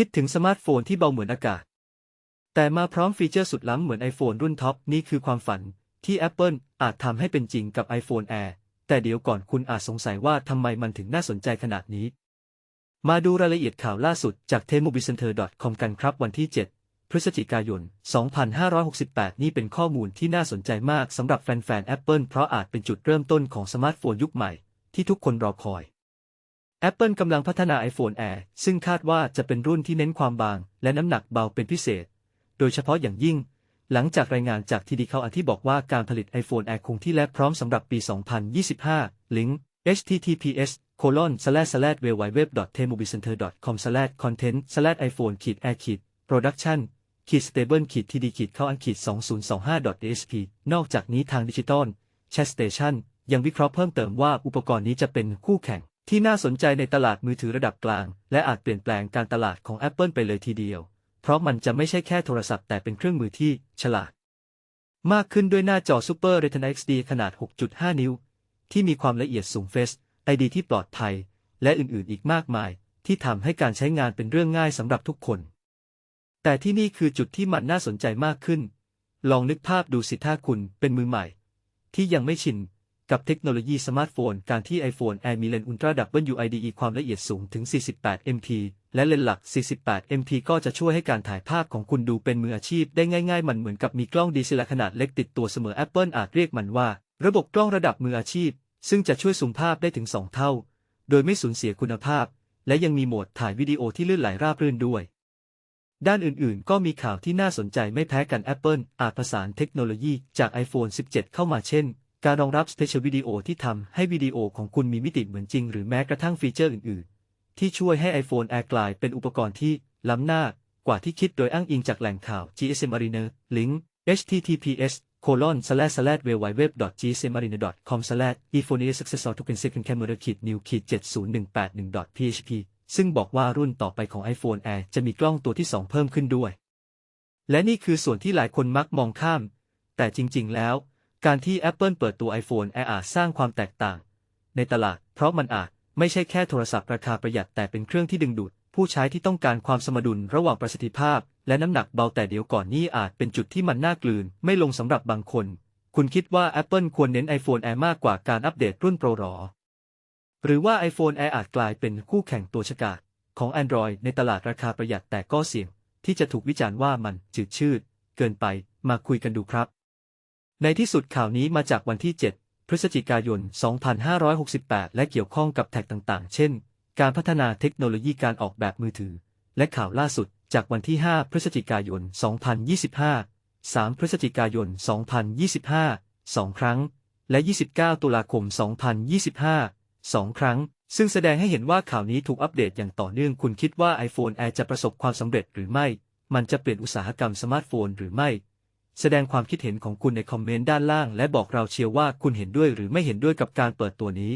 คิดถึงสมาร์ทโฟนที่เบาเหมือนอากาศ แต่มาพร้อมฟีเจอร์สุดล้ำเหมือน iPhone รุ่นท็อปนี่คือความฝันที่ Apple อาจทำให้เป็นจริงกับ iPhone Air แต่เดี๋ยวก่อนคุณอาจสงสัยว่าทำไมมันถึงน่าสนใจขนาดนี้ มาดูรายละเอียดข่าวล่าสุดจาก t e m o b i c e n t e r c o m กันครับวันที่ 7 พฤศจิกายน 2568 นี่เป็นข้อมูลที่น่าสนใจมากสำหรับแฟนๆ Apple เพราะอาจเป็นจุดเริ่มต้นของสมาร์ทโฟนยุคใหม่ที่ทุกคนรอคอย Apple กำลังพัฒนา iPhone Air ซึ่งคาดว่าจะเป็นรุ่นที่เน้นความบาง และน้ำหนักเบาเป็นพิเศษ โดยเฉพาะอย่างยิ่ง หลังจากรายงานจากทีดีเขาอที่บอกว่าการผลิต iPhone Air คงที่และพร้อมสำหรับปี 2025 ลิงก์ https colon slash slash w w w t e m o b i c e n t e r com slash content slash iphone ขีด air ขีด production ขีด stable ขีด td ขีดเข้าอันขีด 2025 asp นอกจากนี้ทางดิจิตอล Chat Station ยังวิเคราะห์เพิ่มเติมว่าอุปกรณ์นี้จะเป็นคู่แข่ง ที่น่าสนใจในตลาดมือถือระดับกลาง และอาจเปลี่ยนแปลงการตลาดของ Apple ไปเลยทีเดียว เพราะมันจะไม่ใช่แค่โทรศัพท์แต่เป็นเครื่องมือที่ฉลาด มากขึ้นด้วยหน้าจอ Super Retina XD ขนาด 6.5 นิ้ว ที่มีความละเอียดสูง Face ID ที่ปลอดภัย และอื่นๆ อีกมากมาย ที่ทำให้การใช้งานเป็นเรื่องง่ายสำหรับทุกคน แต่ที่นี่คือจุดที่มันน่าสนใจมากขึ้น ลองนึกภาพดูสิถ้าคุณเป็นมือใหม่ ที่ยังไม่ชิน กับเทคโนโลยีสมาร์ทโฟน การที่ iPhone Air มีเลนส์ Ultra WIDE ความละเอียดสูงถึง 48 MP และเลนส์หลัก 48 MP ก็จะช่วยให้การถ่ายภาพของคุณดูเป็นมืออาชีพได้ง่าย ๆ มันเหมือนกับมีกล้องดีเซลขนาดเล็กติดตัวเสมอ Apple อาจเรียกมันว่า ระบบกล้องระดับมืออาชีพ ซึ่งจะช่วยซูมภาพได้ถึง 2 เท่า โดยไม่สูญเสียคุณภาพ และยังมีโหมดถ่ายวิดีโอที่ลื่นไหลราบรื่นด้วย ด้านอื่นๆ ก็มีข่าวที่น่าสนใจไม่แพ้กัน Apple อาจผสานเทคโนโลยีจาก iPhone 17 เข้ามาเช่น การรองรับ Special Video ที่ทำให้วิดีโอของคุณมีมิติเหมือนจริงหรือแม้กระทั่งฟีเจอร์อื่น ๆ ที่ช่วยให้ iPhone Air กลายเป็นอุปกรณ์ที่ล้ำหน้ากว่าที่คิดโดยอ้างอิงจากแหล่งข่าว GSM Arena ลิงก์ https colon slash slash www gsm arena com slash iphone successor token second camera ขีด new ขีด70181 php ซึ่งบอกว่ารุ่นต่อไปของ iPhone Air จะมีกล้องตัวที่ 2 เพิ่มขึ้นด้วย และนี่คือส่วนที่หลายคนมักมองข้าม แต่จริง ๆ แล้ว การที่ Apple เปิดตัว iPhone Air อาจสร้างความแตกต่าง ในตลาด เพราะมันอาจไม่ใช่แค่โทรศัพท์ราคาประหยัดแต่เป็นเครื่องที่ดึงดูด ผู้ใช้ที่ต้องการความสมดุลระหว่างประสิทธิภาพ และน้ำหนักเบาแต่เดี๋ยวก่อนนี้อาจเป็นจุดที่มันน่ากลืน ไม่ลงสำหรับบางคน คุณคิดว่า Apple ควรเน้น iPhone Air มากกว่าการอัปเดตรุ่นโปรหรอ หรือว่า iPhone Air อาจกลายเป็นคู่แข่งตัวฉกาจของ Android ในตลาดราคาประหยัดแต่ก็เสี่ยง ที่จะถูกวิจารณ์ว่ามันจืดชืด เกินไปมาคุยกันดูครับ ในที่สุดข่าวนี้มาจากวันที่ 7 พฤศจิกายน 2568 และเกี่ยวข้องกับแท็กต่างๆ เช่น การพัฒนาเทคโนโลยีการออกแบบมือถือ และข่าวล่าสุดจากวันที่ 5 พฤศจิกายน 2025 3 พฤศจิกายน 2025 2 ครั้ง และ 29 ตุลาคม 2025 2 ครั้ง ซึ่งแสดงให้เห็นว่าข่าวนี้ถูกอัปเดตอย่างต่อเนื่อง คุณคิดว่า iPhone Air จะประสบความสำเร็จหรือไม่ มันจะเปลี่ยนอุตสาหกรรมสมาร์ทโฟนหรือไม่ แสดงความคิดเห็นของคุณในคอมเมนต์ด้านล่าง และบอกเราเชียร์ว่าคุณเห็นด้วยหรือไม่เห็นด้วยกับการเปิดตัวนี้